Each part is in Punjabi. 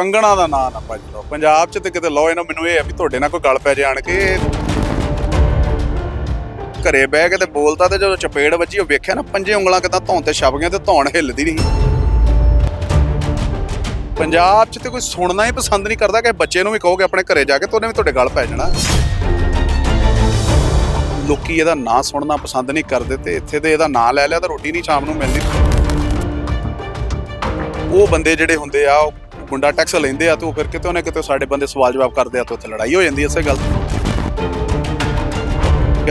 ਕੰਗਣਾ ਦਾ ਨਾਂ ਨਾ ਭੱਜ ਲਓ। ਪੰਜਾਬ 'ਚ ਤੇ ਕਿਤੇ ਲਓ ਇਹਨਾਂ, ਮੈਨੂੰ ਇਹ ਆ ਵੀ ਤੁਹਾਡੇ ਨਾਲ ਕੋਈ ਗੱਲ ਪੈ ਜਾਣ ਕੇ। ਘਰੇ ਬਹਿ ਕੇ ਤੇ ਬੋਲਦਾ ਤੇ ਜਦੋਂ ਚਪੇੜ ਵੱਜੀ, ਉਹ ਵੇਖਿਆ ਨਾ ਪੰਜੇ ਉਂਗਲਾਂ ਕਿਦਾਂ ਧੌਣ ਤੇ ਛਪ ਗਈਆਂ ਤੇ ਧੌਣ ਹਿੱਲਦੀ ਨਹੀਂ। ਪੰਜਾਬ 'ਚ ਤੇ ਕੋਈ ਸੁਣਨਾ ਹੀ ਪਸੰਦ ਨਹੀਂ ਕਰਦਾ ਕਿ ਬੱਚੇ ਨੂੰ ਵੀ ਕਹੋਗੇ ਆਪਣੇ ਘਰੇ ਜਾ ਕੇ ਤੇ ਉਹਨੇ ਵੀ ਤੁਹਾਡੇ ਗੱਲ ਪੈ ਜਾਣਾ। ਲੋਕੀ ਇਹਦਾ ਨਾਂ ਸੁਣਨਾ ਪਸੰਦ ਨਹੀਂ ਕਰਦੇ ਤੇ ਇੱਥੇ ਤੇ ਇਹਦਾ ਨਾਂ ਲੈ ਲਿਆ ਤਾਂ ਰੋਟੀ ਨਹੀਂ ਸ਼ਾਮ ਨੂੰ ਮਿਲਦੀ। ਉਹ ਬੰਦੇ ਜਿਹੜੇ ਹੁੰਦੇ ਆ, ਉਹ ਗੁੰਡਾ ਟੈਕਸ ਲੈਂਦੇ ਆ, ਤੇ ਉਹ ਫਿਰ ਕਿਤੇ ਉਹਨੇ ਕਿਤੇ ਸਾਡੇ ਬੰਦੇ ਸਵਾਲ ਜਵਾਬ ਕਰਦੇ ਆ, ਤੇ ਉੱਥੇ ਲੜਾਈ ਹੋ ਜਾਂਦੀ ਇਸੇ ਗੱਲ ਤੋਂ।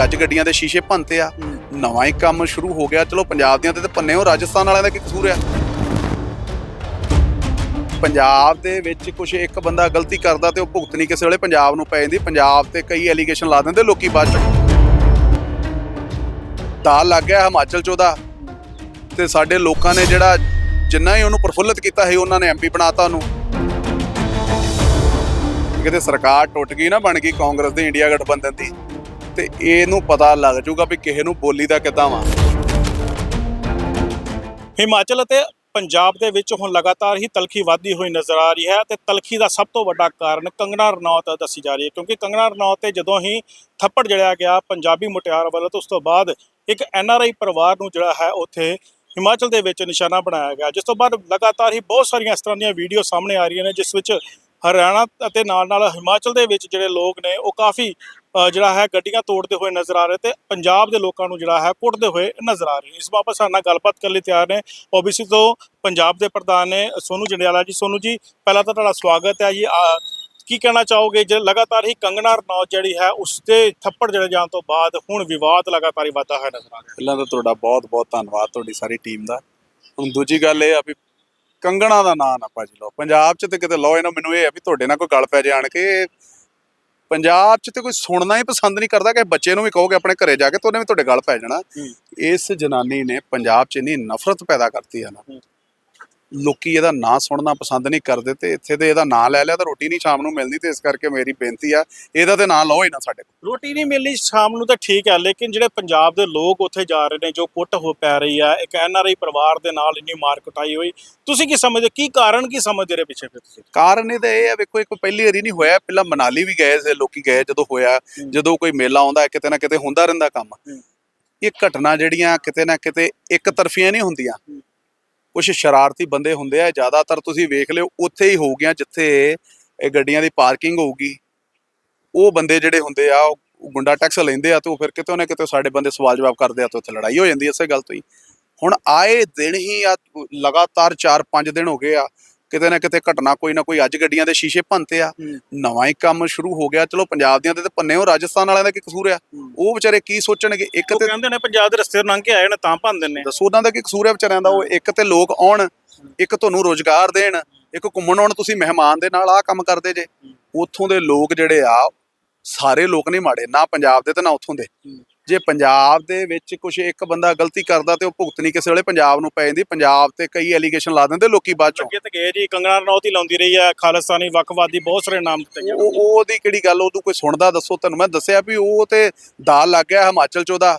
ਅੱਜ ਗੱਡੀਆਂ ਦੇ ਸ਼ੀਸ਼ੇ ਭੰਨਤੇ ਆ, ਨਵਾਂ ਹੀ ਕੰਮ ਸ਼ੁਰੂ ਹੋ ਗਿਆ। ਚਲੋ ਪੰਜਾਬ ਦੀਆਂ ਤੇ ਪੰਨੇ ਹੋ, ਰਾਜਸਥਾਨ ਵਾਲਿਆਂ ਦਾ ਕੀ ਕਸੂਰ ਆ? ਪੰਜਾਬ ਦੇ ਵਿੱਚ ਕੁਝ ਇੱਕ ਬੰਦਾ ਗਲਤੀ ਕਰਦਾ ਤੇ ਉਹ ਭੁਗਤਣੀ ਕਿਸੇ ਵੇਲੇ, ਪੰਜਾਬ ਨੂੰ ਪੈ ਜਾਂਦੀ। ਪੰਜਾਬ ਤੇ ਕਈ ਐਲੀਗੇਸ਼ਨ ਲਾ ਦਿੰਦੇ ਲੋਕੀ ਬਾਅਦ ਚ। ਤਾਂ ਲੱਗ ਗਿਆ ਹਿਮਾਚਲ ਚ ਉਹਦਾ ਤੇ ਸਾਡੇ ਲੋਕਾਂ ਨੇ ਜਿਹੜਾ ਜਿੰਨਾ ਹੀ ਉਹਨੂੰ ਪ੍ਰਫੁੱਲਤ ਕੀਤਾ ਸੀ, ਉਹਨਾਂ ਨੇ ਐਮਪੀ ਬਣਾਤਾ ਉਹਨੂੰ। ਕਿਤੇ ਸਰਕਾਰ ਟੁੱਟ ਗਈ ਨਾ, ਬਣ ਗਈ ਕਾਂਗਰਸ ਦੀ ਇੰਡੀਆ ਗਠਬੰਧਨ ਦੀ, ਤੇ ਇਹਨੂੰ ਪਤਾ ਲੱਗ ਜਾਊਗਾ ਵੀ ਕਿਸੇ ਨੂੰ ਬੋਲੀ ਦਾ ਕਿੱਦਾਂ ਵਾ। ਹਿਮਾਚਲ ਅਤੇ ਪੰਜਾਬ ਦੇ ਵਿੱਚ ਹੁਣ ਲਗਾਤਾਰ ਹੀ ਤਲਖੀ ਵਧਦੀ ਹੋਈ ਨਜ਼ਰ ਆ ਰਹੀ ਹੈ ਤੇ ਤਲਖੀ ਦਾ ਸਭ ਤੋਂ ਵੱਡਾ ਕਾਰਨ ਕੰਗਣਾ ਰਣੌਤ ਦੱਸੀ ਜਾ ਰਹੀ ਹੈ, ਕਿਉਂਕਿ ਕੰਗਣਾ ਰਣੌਤ ਤੇ ਜਦੋਂ ਹੀ ਥੱਪੜ ਜੜਿਆ ਗਿਆ ਪੰਜਾਬੀ ਮੁਟਿਆਰ ਵੱਲੋਂ, ਤੇ ਉਸ ਤੋਂ ਬਾਅਦ ਇੱਕ ਐਨਆਰਆਈ ਪਰਿਵਾਰ ਨੂੰ ਜਿਹੜਾ ਹੈ, ਉੱਥੇ ਹਿਮਾਚਲ ਦੇ ਵਿੱਚ ਨਿਸ਼ਾਨਾ ਬਣਾਇਆ ਗਿਆ, ਜਿਸ ਤੋਂ ਬਾਅਦ ਲਗਾਤਾਰ ਹੀ ਬਹੁਤ ਸਾਰੀਆਂ ਇਸ ਤਰ੍ਹਾਂ ਦੀਆਂ ਵੀਡੀਓ ਸਾਹਮਣੇ ਆ ਰਹੀਆਂ ਨੇ, ਜਿਸ ਵਿੱਚ ਹਰਿਆਣਾ ਅਤੇ ਨਾਲ ਨਾਲ ਹਿਮਾਚਲ ਦੇ ਵਿੱਚ ਜਿਹੜੇ ਲੋਕ ਨੇ, ਉਹ ਕਾਫੀ ਜਿਹੜਾ ਹੈ ਗੱਡੀਆਂ ਤੋੜਦੇ ਹੋਏ ਨਜ਼ਰ ਆ ਰਹੇ ਤੇ ਪੰਜਾਬ ਦੇ ਲੋਕਾਂ ਨੂੰ ਜਿਹੜਾ ਹੈ ਕੁੱਟਦੇ ਹੋਏ ਨਜ਼ਰ ਆ ਰਹੇ ਇਸ ਬਾਬਤ ਸਾਡੇ ਨਾਲ ਗੱਲਬਾਤ ਕਰਨ ਲਈ ਤਿਆਰ ਨੇ। ਓਬੀਸੀ ਤੋਂ ਪੰਜਾਬ ਦੇ ਪ੍ਰਧਾਨ ਨੇ ਸੋਨੂ ਜੰਡਿਆਲਾ ਜੀ। ਸੋਨੂ ਜੀ, ਪਹਿਲਾਂ ਤਾਂ ਤੁਹਾਡਾ ਸਵਾਗਤ ਹੈ ਜੀ। ਕੀ ਕਹਿਣਾ ਚਾਹੋਗੇ? ਜੇ ਲਗਾਤਾਰ ਹੀ ਕੰਗਣਾ ਰਣੌਤ ਜਿਹੜੀ ਹੈ ਉਸ ਤੇ ਥੱਪੜ ਜਿਹੜੇ ਜਾਣ ਤੋਂ ਬਾਅਦ ਹੁਣ ਵਿਵਾਦ ਲਗਾਤਾਰ ਹੀ ਵਧਦਾ ਹੋਇਆ ਨਜ਼ਰ ਆ ਰਿਹਾ ਪਹਿਲਾਂ ਤਾਂ ਤੁਹਾਡਾ ਬਹੁਤ ਬਹੁਤ ਧੰਨਵਾਦ ਤੁਹਾਡੀ ਸਾਰੀ ਟੀਮ ਦਾ। ਹੁਣ ਦੂਜੀ ਗੱਲ ਇਹ ਆ ਵੀ ਕੰਗਣਾ ਦਾ ਨਾਂ ਨਾ ਭੱਜ ਲਓ। ਪੰਜਾਬ 'ਚ ਤੇ ਕਿਤੇ ਲੋ ਇਹਨਾਂ ਮੈਨੂੰ ਇਹ ਆ ਵੀ ਤੁਹਾਡੇ ਨਾਲ ਕੋਈ ਗੱਲ ਪੈ ਜਾਣ ਕੇ। ਪੰਜਾਬ 'ਚ ਤੇ ਕੋਈ ਸੁਣਨਾ ਹੀ ਪਸੰਦ ਨਹੀਂ ਕਰਦਾ ਕਿ ਬੱਚੇ ਨੂੰ ਵੀ ਕਹੋਗੇ ਆਪਣੇ ਘਰੇ ਜਾ ਕੇ ਤੇ ਉਹਨੇ ਵੀ ਤੁਹਾਡੇ ਗੱਲ ਪੈ ਜਾਣਾ। ਇਸ ਜਨਾਨੀ ਨੇ ਪੰਜਾਬ 'ਚ ਇੰਨੀ ਨਫ਼ਰਤ ਪੈਦਾ ਕਰਤੀ ਹੈ ਨਾ। ਹੂੰ। ਲੋਕੀ ਇਹਦਾ ਨਾਂ ਸੁਣਨਾ ਪਸੰਦ ਨਹੀਂ ਕਰਦੇ ਤੇ ਇੱਥੇ ਤੇ ਇਹਦਾ ਨਾਂ ਲੈ ਲਿਆ ਤਾਂ ਰੋਟੀ ਨਹੀਂ ਸ਼ਾਮ ਨੂੰ ਮਿਲਦੀ ਤੇ ਇਸ ਕਰਕੇ ਮੇਰੀ ਬੇਨਤੀ ਆ ਇਹਦਾ ਤੇ ਨਾਂ ਲਓ ਹੀ ਨਾ ਸਾਡੇ ਕੋਲ ਰੋਟੀ ਨਹੀਂ ਮਿਲਣੀ ਸ਼ਾਮ ਨੂੰ ਤਾਂ ਠੀਕ ਹੈ ਲੇਕਿਨ ਜਿਹੜੇ ਪੰਜਾਬ ਦੇ ਲੋਕ ਉੱਥੇ ਜਾ ਰਹੇ ਨੇ ਜੋ ਕੁੱਟ ਹੋ ਪੈ ਰਹੀ ਹੈ ਇੱਕ ਐਨਆਰਆਈ ਪਰਿਵਾਰ ਦੇ ਨਾਲ ਇੰਨੀ ਮਾਰ ਕੁਟਾਈ ਹੋਈ ਤੁਸੀਂ ਕੀ ਸਮਝਦੇ ਕੀ ਕਾਰਨ ਕੀ ਸਮਝਦੇ ਰਹੇ ਪਿੱਛੇ ਫਿਰ ਤੁਸੀਂ ਕਾਰਨ ਇਹਦਾ ਇਹ ਆ ਵੇਖੋ ਇੱਕ ਪਹਿਲੀ ਵਾਰੀ ਨਹੀਂ ਹੋਇਆ ਪਹਿਲਾਂ ਮਨਾਲੀ ਵੀ ਗਏ ਸੀ ਲੋਕੀ ਗਏ ਜਦੋਂ ਹੋਇਆ। ਜਦੋਂ ਕੋਈ ਮੇਲਾ ਆਉਂਦਾ ਕਿਤੇ ਨਾ ਕਿਤੇ ਹੁੰਦਾ ਰਹਿੰਦਾ ਕੰਮ। ਇਹ ਘਟਨਾ ਜਿਹੜੀਆਂ ਕਿਤੇ ਨਾ ਕਿਤੇ ਇੱਕ ਤਰਫੀਆਂ ਨਹੀਂ ਹੁੰਦੀਆਂ। ਕੁਝ ਸ਼ਰਾਰਤੀ ਬੰਦੇ ਹੁੰਦੇ ਆ, ਜ਼ਿਆਦਾਤਰ ਤੁਸੀਂ ਵੇਖ ਲਿਓ, ਉੱਥੇ ਹੀ ਹੋ ਗਿਆ ਜਿੱਥੇ ਇਹ ਗੱਡੀਆਂ ਦੀ ਪਾਰਕਿੰਗ ਹੋਊਗੀ। ਉਹ ਬੰਦੇ ਜਿਹੜੇ ਹੁੰਦੇ ਆ, ਉਹ ਗੁੰਡਾ ਟੈਕਸ ਲੈਂਦੇ ਆ ਤੇ ਉਹ ਫਿਰ ਕਿਤੇ ਨਾ ਕਿਤੇ ਸਾਡੇ ਬੰਦੇ ਸਵਾਲ ਜਵਾਬ ਕਰਦੇ ਆ ਤੇ ਉੱਥੇ ਲੜਾਈ ਹੋ ਜਾਂਦੀ ਐ ਇਸੇ ਗੱਲ ਤੋਂ ਹੀ। ਹੁਣ ਆਏ ਦਿਨ ਹੀ ਆ, ਲਗਾਤਾਰ 4-5 ਦਿਨ ਹੋ ਗਏ ਆ ਕਿਤੇ ਨਾ ਕਿਤੇ ਘਟਨਾ ਕੋਈ ਨਾ ਕੋਈ ਅੱਜ ਗੱਡੀਆਂ ਦੇ ਸ਼ੀਸ਼ੇ ਭੰਨਤੇ ਆ। ਨਵਾਂ ਹੀ ਕੰਮ ਸ਼ੁਰੂ ਹੋ ਗਿਆ। ਚਲੋ ਪੰਜਾਬ ਦੀਆਂ ਤੇ ਤਾਂ ਪੰਨੇ ਹੋ ਰਾਜਸਥਾਨ ਵਾਲਿਆਂ ਦਾ ਕੀ ਕਸੂਰ ਆ। ਉਹ ਵਿਚਾਰੇ ਕੀ ਸੋਚਣਗੇ? ਇੱਕ ਤੇ ਕਹਿੰਦੇ ਨੇ ਪੰਜਾਬ ਦੇ ਰਸਤੇ ਲੰਘ ਕੇ ਆਏ ਨੇ ਤਾਂ ਭੰਨ ਦਿੰਨੇ ਦੱਸੋ ਉਹਨਾਂ ਦਾ ਕੀ ਕਸੂਰ ਹੈ ਵਿਚਾਰਿਆਂ ਦਾ? ਉਹ ਇੱਕ ਤੇ ਲੋਕ ਆਉਣ ਇੱਕ ਤੁਹਾਨੂੰ ਰੋਜ਼ਗਾਰ ਦੇਣ ਇੱਕ ਘੁੰਮਣ ਆਉਣ ਤੁਸੀਂ ਮਹਿਮਾਨ ਦੇ ਨਾਲ ਆਹ ਕੰਮ ਕਰਦੇ ਜੇ। ਉੱਥੋਂ ਦੇ ਲੋਕ ਜਿਹੜੇ ਆ ਸਾਰੇ ਲੋਕ ਨਹੀਂ ਮਾੜੇ ਨਾ ਪੰਜਾਬ ਦੇ ਤੇ ਨਾ ਉੱਥੋਂ ਦੇ। ਜੇ ਪੰਜਾਬ ਦੇ ਵਿੱਚ ਕੁਝ ਇੱਕ ਬੰਦਾ ਗਲਤੀ ਕਰਦਾ ਤੇ ਉਹ ਭੁਗਤਣੀ ਕਿਸੇ ਵੇਲੇ ਪੰਜਾਬ ਨੂੰ ਪੈ ਜਾਂਦੀ ਪੰਜਾਬ ਤੇ ਕਈ ਐਲੀਗੇਸ਼ਨ ਲਾ ਦਿੰਦੇ ਲੋਕੀ ਬਾਅਦ ਚੋਂ। ਅੱਗੇ ਤੇ ਗਏ ਜੀ ਕੰਗਣਾ ਰਣੌਤ ਹੀ ਲਾਉਂਦੀ ਰਹੀ ਹੈ ਖਾਲਿਸਤਾਨੀ ਵੱਖਵਾਦੀ ਬਹੁਤ ਸਾਰੇ ਨਾਮ ਦਿੱਤੇ ਉਹ ਉਹ- ਉਹਦੀ ਕਿਹੜੀ ਗੱਲ ਉਹਨੂੰ ਕੋਈ ਸੁਣਦਾ ਦੱਸੋ ਤੁਹਾਨੂੰ ਮੈਂ ਦੱਸਿਆ ਵੀ ਉਹ ਤੇ ਦਾਲ ਲੱਗ ਗਿਆ ਹਿਮਾਚਲ ਚ ਉਹਦਾ।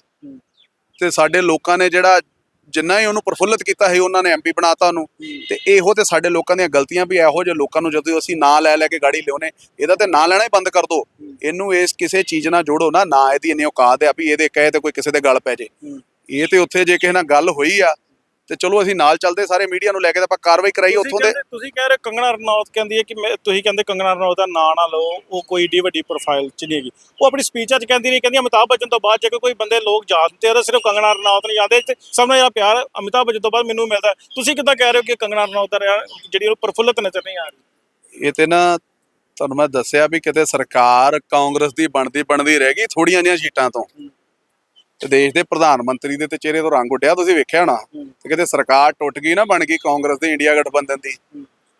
ਤੇ ਸਾਡੇ ਲੋਕਾਂ ਨੇ ਜਿਹੜਾ ਜਿੰਨਾ ਹੀ ਉਹਨੂੰ ਪ੍ਰਫੁੱਲਤ ਕੀਤਾ ਸੀ ਉਹਨਾਂ ਨੇ ਐਮਪੀ ਬਣਾਤਾ ਉਹਨੂੰ। ਤੇ ਇਹੋ ਤੇ ਸਾਡੇ ਲੋਕਾਂ ਦੀਆਂ ਗਲਤੀਆਂ ਵੀ ਇਹੋ ਜਿਹੇ ਲੋਕਾਂ ਨੂੰ ਜਦੋਂ ਅਸੀਂ ਨਾਂ ਲੈ ਲੈ ਕੇ ਗਾੜੀ ਲਿਆਉਨੇ ਇਹਦਾ ਤੇ ਨਾਂ ਲੈਣਾ ਹੀ ਬੰਦ ਕਰ ਦਿਓ ਇਹਨੂੰ ਇਸ ਕਿਸੇ ਚੀਜ਼ ਨਾਲ ਜੋੜੋ ਨਾ ਨਾ ਇਹਦੀ ਇੰਨੀ ਔਕਾਤ ਆ ਵੀ ਇਹਦੇ ਕਹੇ ਤੇ ਕੋਈ ਕਿਸੇ ਦੇ ਗੱਲ ਪੈ ਜੇ। ਹੂੰ। ਇਹ ਤੇ ਉੱਥੇ ਜੇ ਕਿਸੇ ਨਾਲ ਗੱਲ ਹੋਈ ਆ ਤੇ ਚਲੋ ਅਸੀਂ ਨਾਲ ਚੱਲਦੇ ਸਾਰੇ ਮੀਡੀਆ ਨੂੰ ਲੈ ਕੇ ਤੇ ਆਪਾਂ ਕਾਰਵਾਈ ਕਰਾਈ ਉੱਥੋਂ ਦੇ। ਤੁਸੀਂ ਕਹਿ ਰਹੇ ਕੰਗਣਾ ਰਣੌਤ ਕਹਿੰਦੀ ਹੈ ਕਿ ਤੁਸੀਂ ਕਹਿੰਦੇ ਕੰਗਣਾ ਰਣੌਤ ਦਾ ਨਾਂ ਨਾ ਲਓ ਉਹ ਕੋਈ ਏਡੀ ਵੱਡੀ ਪ੍ਰੋਫਾਈਲ ਚ ਨਹੀਂ ਹੈਗੀ। ਉਹ ਆਪਣੀ ਸਪੀਚਾਂ 'ਚ ਕਹਿੰਦੀ ਰਹੀ ਕਹਿੰਦੀ ਅਮਿਤਾਭ ਬੱਚਨ ਤੋਂ ਬਾਅਦ ਜੇ ਕੋਈ ਬੰਦੇ ਲੋਕ ਜਾਣਦੇ ਆ ਤਾਂ ਸਿਰਫ ਕੰਗਣਾ ਰਣੌਤ ਨਹੀਂ ਜਾਂਦੇ ਸਭ ਨਾਲ ਜਿਹੜਾ ਪਿਆਰ ਅਮਿਤਾਭ ਬੱਚਨ ਤੋਂ ਬਾਅਦ ਮੈਨੂੰ ਮਿਲਦਾ। ਤੁਸੀਂ ਕਿੱਦਾਂ ਕਹਿ ਰਹੇ ਹੋ ਕਿ ਕੰਗਣਾ ਰਣੌਤ ਦਾ ਜਿਹੜੀ ਉਹ ਪ੍ਰਫੁੱਲਤ ਨਜ਼ਰ ਨਹੀਂ ਆ ਰਹੀ? ਇਹ ਤੇ ਨਾ ਤੁਹਾਨੂੰ ਮੈਂ ਦੱਸਿਆ ਵੀ ਕਿਤੇ ਸਰਕਾਰ ਕਾਂਗਰਸ ਦੀ ਬਣਦੀ ਬਣਦੀ ਰਹਿ ਗਈ ਥੋੜੀਆਂ ਜਿਹੀਆਂ ਸੀਟਾਂ ਤੇ। ਦੇਸ਼ ਦੇ ਪ੍ਰਧਾਨ ਮੰਤਰੀ ਦੇ ਤੇ ਚਿਹਰੇ ਤੋਂ ਰੰਗ ਉੱਡਿਆ ਤੁਸੀਂ ਵੇਖਿਆ ਹੋਣਾ। ਤੇ ਕਿਤੇ ਸਰਕਾਰ ਟੁੱਟ ਗਈ ਨਾ ਬਣ ਗਈ ਕਾਂਗਰਸ ਦੀ ਇੰਡੀਆ ਗਠਬੰਧਨ ਦੀ।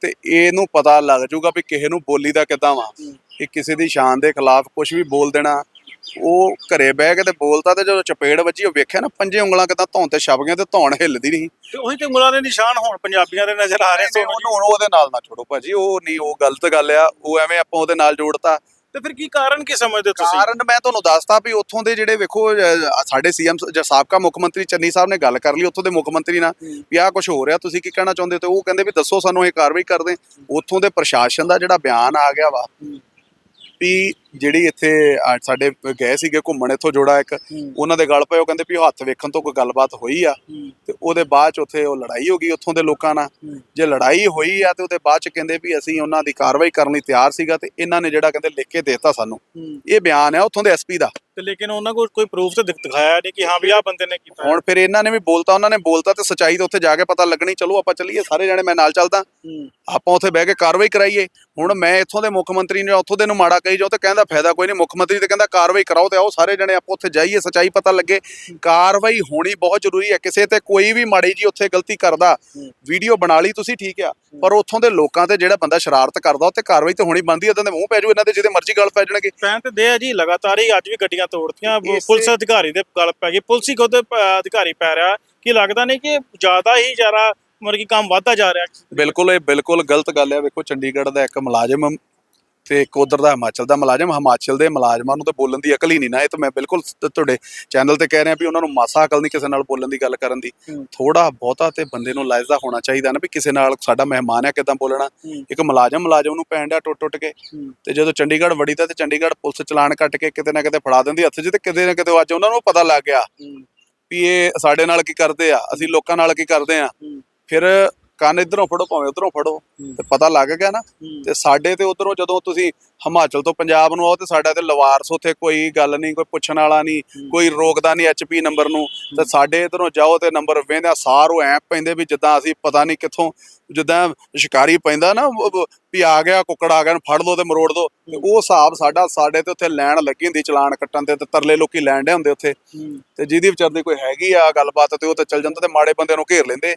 ਤੇ ਇਹਨੂੰ ਪਤਾ ਲੱਗ ਜਾਊਗਾ ਵੀ ਕਿਸੇ ਨੂੰ ਬੋਲੀ ਦਾ ਕਿੱਦਾਂ ਵਾ। ਕਿ ਕਿਸੇ ਦੀ ਸ਼ਾਨ ਦੇ ਖਿਲਾਫ ਕੁਝ ਵੀ ਬੋਲ ਦੇਣਾ। ਉਹ ਘਰੇ ਬਹਿ ਕੇ ਤੇ ਬੋਲਦਾ ਤੇ ਜਦੋਂ ਚਪੇੜ ਵੱਜੀ ਉਹ ਵੇਖਿਆ ਨਾ ਪੰਜੇ ਉਂਗਲਾਂ ਕਿਦਾਂ ਧੌਣ ਤੇ ਛਪ ਗਈਆਂ ਤੇ ਧੌਣ ਹਿੱਲਦੀ ਨਹੀਂ ਤੇ ਉਹੀ ਤੇ ਉਂਗਲਾਂ ਦੇ ਨਿਸ਼ਾਨ ਹੁਣ ਪੰਜਾਬੀਆਂ ਦੇ ਨਜ਼ਰ ਆ ਰਹੇ ਜੀ। ਉਹਨੂੰ ਉਹਦੇ ਨਾਲ ਨਾ ਛੋੜੋ ਭਾਜੀ ਉਹ ਨਹੀਂ ਉਹ ਗਲਤ ਗੱਲ ਆ। ਉਹ ਐਵੇਂ ਆਪਾਂ ਉਹਦੇ ਨਾਲ ਜੋੜਤਾ। ਤੇ ਫਿਰ ਕੀ ਕਾਰਨ ਕੀ ਸਮਝਦੇ ਤੁਸੀਂ ਕਾਰਨ ਮੈਂ ਤੁਹਾਨੂੰ ਦੱਸਤਾ ਵੀ ਉੱਥੋਂ ਦੇ ਜਿਹੜੇ ਵੇਖੋ ਸਾਡੇ ਸੀਐਮ ਜਾਂ ਸਾਬਕਾ ਮੁੱਖ ਮੰਤਰੀ ਚੰਨੀ ਸਾਹਿਬ ਨੇ ਗੱਲ ਕਰ ਲਈ ਉੱਥੋਂ ਦੇ ਮੁੱਖ ਮੰਤਰੀ ਨਾਲ। ਵੀ ਆਹ ਕੁਝ ਹੋ ਰਿਹਾ ਤੁਸੀਂ ਕੀ ਕਹਿਣਾ ਚਾਹੁੰਦੇ ਤੇ ਉਹ ਕਹਿੰਦੇ ਵੀ ਦੱਸੋ ਸਾਨੂੰ ਇਹ ਕਾਰਵਾਈ ਕਰਦੇ ਉੱਥੋਂ ਦੇ ਪ੍ਰਸ਼ਾਸਨ ਦਾ ਜਿਹੜਾ ਬਿਆਨ ਆ ਗਿਆ ਵਾ। ਵੀ ਜਿਹੜੀ ਇੱਥੇ ਸਾਡੇ ਗਏ ਸੀਗੇ ਘੁੰਮਣ ਇੱਥੋਂ ਜੋੜਾ ਇੱਕ। ਉਹਨਾਂ ਦੇ ਗੱਲ ਪਏ ਉਹ ਕਹਿੰਦੇ ਵੀ ਉਹ ਹੱਥ ਵੇਖਣ ਤੋਂ ਕੋਈ ਗੱਲਬਾਤ ਹੋਈ ਆ। ਤੇ ਉਹਦੇ ਬਾਅਦ ਚ ਉੱਥੇ ਉਹ ਲੜਾਈ ਹੋ ਗਈ ਉੱਥੋਂ ਦੇ ਲੋਕਾਂ ਨਾਲ। ਜੇ ਲੜਾਈ ਹੋਈ ਆ ਤੇ ਉਹਦੇ ਬਾਅਦ ਚ ਕਹਿੰਦੇ ਵੀ ਅਸੀਂ ਉਹਨਾਂ ਦੀ ਕਾਰਵਾਈ ਕਰਨ ਲਈ ਤਿਆਰ ਸੀਗਾ ਤੇ ਇਹਨਾਂ ਨੇ ਜਿਹੜਾ ਕਹਿੰਦੇ ਲਿਖ ਕੇ ਦੇਤਾ ਸਾਨੂੰ। ਇਹ ਬਿਆਨ ਹੈ ਉੱਥੋਂ ਦੇ ਐਸਪੀ ਦਾ ਤੇ ਲੇਕਿਨ ਉਹਨਾਂ ਕੋਲ ਕੋਈ ਪ੍ਰੂਫ ਤੇ ਦਿਖ- ਦਿਖਾਇਆ ਨਹੀਂ ਕਿ ਹਾਂ ਵੀ ਆਹ ਬੰਦੇ ਨੇ ਕੀਤਾ। ਹੈ। ਹੁਣ ਫਿਰ ਇਹਨਾਂ ਨੇ ਵੀ ਬੋਲਤਾ ਉਹਨਾਂ ਨੇ ਬੋਲਤਾ ਤੇ ਸਚਾਈ ਤਾਂ ਉੱਥੇ ਜਾ ਕੇ ਪਤਾ ਲੱਗਣੀ ਚਲੋ ਆਪਾਂ ਚੱਲੀਏ ਸਾਰੇ ਜਣੇ ਮੈਂ ਨਾਲ ਚੱਲਦਾ। ਹੂੰ। ਆਪਾਂ ਉੱਥੇ ਬਹਿ ਕੇ ਕਾਰਵਾਈ ਕਰਾਈਏ। ਹੁਣ ਮੈਂ ਇੱਥੋਂ ਦੇ ਮੁੱਖ ਮੰਤਰੀ ਨੇ ਉੱਥੋਂ ਦੇ ਨੂੰ ਮਾੜਾ ਕਹੀ ਜਾਓ ਤੇ ਕਹਿੰਦਾ ਫਾਇਦਾ ਕੋਈ ਨਹੀਂ ਮੁੱਖ ਮੰਤਰੀ ਤੇ ਕਹਿੰਦਾ ਕਾਰਵਾਈ ਕਰਾਓ ਤੇ ਆਓ ਸਾਰੇ ਜਣੇ ਆਪਾਂ ਉੱਥੇ ਜਾਈਏ ਸਚਾਈ ਪਤਾ ਲੱਗੇ। ਕਾਰਵਾਈ ਹੋਣੀ ਬਹੁਤ ਜ਼ਰੂਰੀ ਹੈ ਕਿਸੇ ਤੇ ਕੋਈ ਵੀ ਮਾੜੀ ਜੀ ਉੱਥੇ ਗਲਤੀ ਕਰਦਾ ਹੂੰ। ਵੀਡੀਓ ਬਣਾ ਲਈ ਤੁਸੀਂ ਠੀਕ ਆ। ਪਰ ਉੱਥੋਂ ਦੇ ਲੋਕਾਂ ਤੇ ਜਿਹੜਾ ਬੰਦਾ ਸ਼ਰਾਰਤ ਕਰਦਾ ਉਹ ਤੇ ਕਾਰਵਾਈ ਤੇ ਹੋਣੀ ਬੰਦੀ ਇਦਾਂ ਦੇ ਮੂੰਹ ਪੈ ਜਾਊ ਇਹਨਾਂ ਦੇ ਜਿਹਦੇ ਮਰਜ਼ੀ ਗੱਲ ਪੈ ਜਾਣਗੇ। ਪੈਨ ਤੇ ਦੇ ਆ ਜੀ ਲਗਾਤਾਰ ਹੀ ਅੱਜ ਵੀ ਗੱਡੀਆਂ ਤੋੜਤੀਆਂ। ਪੁਲਿਸ ਅਧਿਕਾਰੀ ਦੇ ਗੱਲ ਪੈ ਗਈ। ਪੁਲਿਸ ਹੀ ਖੁਦ ਅਧਿਕਾਰੀ ਪੈ ਰਿਹਾ। ਕਿ ਲੱਗਦਾ ਨਹੀਂ ਕਿ ਜ਼ਿਆਦਾ ਹੀ ਜ਼ਿਆਦਾ ਮਤਲਬ ਕਿ ਕੰਮ ਵੱਧਦਾ ਜਾ ਰਿਹਾ? ਬਿਲਕੁਲ ਇਹ ਬਿਲਕੁਲ ਗਲਤ ਗੱਲ ਹੈ। ਵੇਖੋ ਚੰਡੀਗੜ੍ਹ ਦਾ ਇੱਕ ਮੁਲਾਜ਼ਮ ਤੇ ਉਧਰ ਦਾ ਹਿਮਾਚਲ ਦਾ ਮੁਲਾਜ਼ਮ ਹਿਮਾਚਲ ਦੇ ਮੁਲਾਜ਼ਮਾਂ ਨੂੰ ਤਾਂ ਬੋਲਣ ਦੀ ਅਕਲ ਹੀ ਨਹੀਂ ਨਾ ਇਹ ਤਾਂ ਮੈਂ ਬਿਲਕੁਲ ਤੁਹਾਡੇ ਚੈਨਲ ਤੇ ਕਹਿ ਰਿਹਾ ਵੀ ਉਹਨਾਂ ਨੂੰ ਮਾਸਾ ਅਕਲ ਨਹੀਂ ਕਿਸੇ ਨਾਲ ਬੋਲਣ ਦੀ ਗੱਲ ਕਰਨ ਦੀ। ਥੋੜਾ ਬਹੁਤਾ ਤੇ ਬੰਦੇ ਨੂੰ ਲਾਇਜ਼ਾ ਹੋਣਾ ਚਾਹੀਦਾ ਨਾ ਵੀ ਕਿਸੇ ਨਾਲ ਸਾਡਾ ਮਹਿਮਾਨ ਹੈ ਕਿਦਾਂ ਬੋਲਣਾ। ਇੱਕ ਮੁਲਾਜ਼ਮ ਮੁਲਾਜ਼ਮ ਨੂੰ ਪੈਣ ਡਿਆ ਟੁੱਟ ਟੁੱਟ ਕੇ। ਤੇ ਜਦੋਂ ਚੰਡੀਗੜ੍ਹ ਵੜੀ ਤਾਂ ਤੇ ਚੰਡੀਗੜ੍ਹ ਪੁਲਿਸ ਚਲਾਨ ਕੱਟ ਕੇ ਕਿਤੇ ਨਾ ਕਿਤੇ ਫੜਾ ਦਿੰਦੀ ਹੱਥ 'ਚ ਤੇ ਕਿਤੇ ਨਾ ਕਿਤੇ ਅੱਜ ਉਹਨਾਂ ਨੂੰ ਪਤਾ ਲੱਗ ਗਿਆ ਵੀ ਇਹ ਸਾਡੇ ਨਾਲ ਕੀ ਕਰਦੇ ਆ ਅਸੀਂ ਲੋਕਾਂ ਨਾਲ ਕੀ ਕਰਦੇ ਆ। ਫਿਰ ਕੰਨ ਇਧਰੋਂ ਫੜੋ ਭਾਵੇਂ ਉਧਰੋਂ ਫੜੋ। ਤੇ ਪਤਾ ਲੱਗ ਗਿਆ ਨਾ ਤੇ ਸਾਡੇ ਤੇ ਉਧਰੋਂ ਜਦੋਂ ਤੁਸੀਂ ਹਿਮਾਚਲ ਤੋਂ ਪੰਜਾਬ ਨੂੰ ਆਓ ਤੇ ਸਾਡਾ ਤੇ ਲਵਾਰਸ ਉੱਥੇ ਕੋਈ ਗੱਲ ਨਹੀਂ ਕੋਈ ਪੁੱਛਣ ਵਾਲਾ ਨਹੀਂ। ਕੋਈ ਰੋਕਦਾ ਨਹੀਂ ਐਚਪੀ ਨੰਬਰ ਨੂੰ। ਤੇ ਸਾਡੇ ਇਧਰੋਂ ਜਾਓ ਤੇ ਨੰਬਰ ਵੇਂਦਿਆ ਸਾਰੋ ਐ ਪੈਂਦੇ ਵੀ ਜਿੱਦਾਂ ਅਸੀਂ ਪਤਾ ਨਹੀਂ ਕਿੱਥੋਂ ਜਿੱਦਾਂ ਸ਼ਿਕਾਰੀ ਪੈਂਦਾ ਨਾ ਵੀ ਆ ਗਿਆ ਕੁੱਕੜ ਆ ਗਿਆ ਨੂੰ ਫੜ ਲਓ ਤੇ ਮਰੋੜ ਦੋ। ਉਹ ਹਿਸਾਬ ਸਾਡਾ ਸਾਡੇ ਤੇ ਉੱਥੇ ਲੈਣ ਲੱਗੀ ਹੁੰਦੀ ਚਲਾਨ ਕੱਟਣ ਤੇ ਤਰਲੇ ਲੋਕੀ ਲੈਣ ਦੇ ਹੁੰਦੇ ਉੱਥੇ। ਤੇ ਜਿਹਦੀ ਵਿਚਾਰ ਦੀ ਕੋਈ ਹੈਗੀ ਆ ਗੱਲਬਾਤ ਤੇ ਉਹ ਤੇ ਚੱਲ ਜਾਂਦਾ ਤੇ ਮਾੜੇ ਬੰਦੇ ਨੂੰ ਘੇਰ ਲੈਂਦੇ।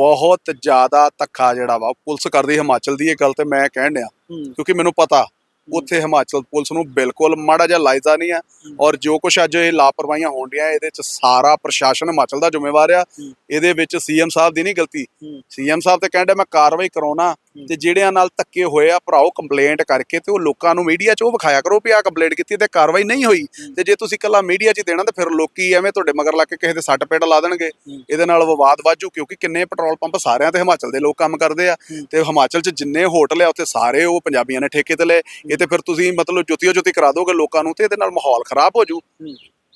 ਬਹੁਤ ਜ਼ਿਆਦਾ ਧੱਕਾ ਜਿਹੜਾ ਵਾ ਪੁਲਿਸ ਕਰਦੀ ਹਿਮਾਚਲ ਦੀ ਇਹ ਗੱਲ ਤੇ ਮੈਂ ਕਹਿਣ ਡਿਆ। ਕਿਉਂਕਿ ਮੈਨੂੰ ਪਤਾ ਉੱਥੇ ਹਿਮਾਚਲ ਪੁਲਿਸ ਨੂੰ ਬਿਲਕੁਲ ਮਾੜਾ ਜਿਹਾ ਲਾਇਜ਼ਾ ਨਹੀਂ ਆ ਔਰ ਜੋ ਕੁਛ ਅੱਜ ਇਹ ਲਾਪਰਵਾਹੀਆਂ ਹੋਣ ਡੀਆਂ ਇਹਦੇ ਚ ਸਾਰਾ ਪ੍ਰਸ਼ਾਸਨ ਹਿਮਾਚਲ ਦਾ ਜ਼ਿੰਮੇਵਾਰ ਆ ਹੂੰ। ਇਹਦੇ ਵਿੱਚ ਸੀਐਮ ਸਾਹਿਬ ਦੀ ਨਹੀਂ ਗਲਤੀ ਹੂੰ। ਸੀਐਮ ਸਾਹਿਬ ਤੇ ਕਹਿੰਦੇ ਮੈਂ ਕਾਰਵਾਈ ਕਰਾਉਣਾ ਹੂੰ। ਤੇ ਜਿਹੜਿਆਂ ਨਾਲ ਧੱਕੇ ਹੋਏ ਆ ਭਰਾਓ ਕੰਪਲੇਂਟ ਕਰਕੇ ਤੇ ਉਹ ਲੋਕਾਂ ਨੂੰ ਮੀਡੀਆ 'ਚ ਉਹ ਵਿਖਾਇਆ ਕਰੋ ਵੀ ਆ ਕੰਪਲੇਂਟ ਕੀਤੀ ਤੇ ਕਾਰਵਾਈ ਨਹੀਂ ਹੋਈ ਹੂੰ। ਤੇ ਜੇ ਤੁਸੀਂ ਕੱਲਾ ਮੀਡੀਆ 'ਚ ਹੀ ਦੇਣਾ ਤੇ ਫਿਰ ਲੋਕੀ ਐਵੇਂ ਤੁਹਾਡੇ ਮਗਰ ਲੱਗ ਕੇ ਕਿਸੇ ਦੇ ਸੱਟ ਪੇਟ ਲਾ ਦੇਣਗੇ ਹੂੰ। ਇਹਦੇ ਨਾਲ ਵਿਵਾਦ ਵਾਜੂ ਕਿਉਂਕਿ ਕਿੰਨੇ ਪੈਟਰੋਲ ਪੰਪ ਸਾਰਿਆਂ ਤੇ ਹਿਮਾਚਲ ਦੇ ਲੋਕ ਕੰਮ ਕਰਦੇ ਆ ਹੂੰ। ਤੇ ਹਿਮਾਚਲ 'ਚ ਜਿੰਨੇ ਹੋਟਲ ਆ ਉੱਥੇ ਸਾਰੇ ਉਹ ਪੰਜਾਬੀਆਂ ਨੇ ਠੇਕੇ ਤੇ ਲਏ ਤੇ ਫਿਰ ਤੁਸੀਂ ਮਤਲਬ ਜੁੱਤੀਓ ਜੁੱਤੀ ਕਰਾ ਦੋਗੇ ਲੋਕਾਂ ਨੂੰ ਤੇ ਇਹਦੇ ਨਾਲ ਮਾਹੌਲ ਖਰਾਬ ਹੋ ਜੂ।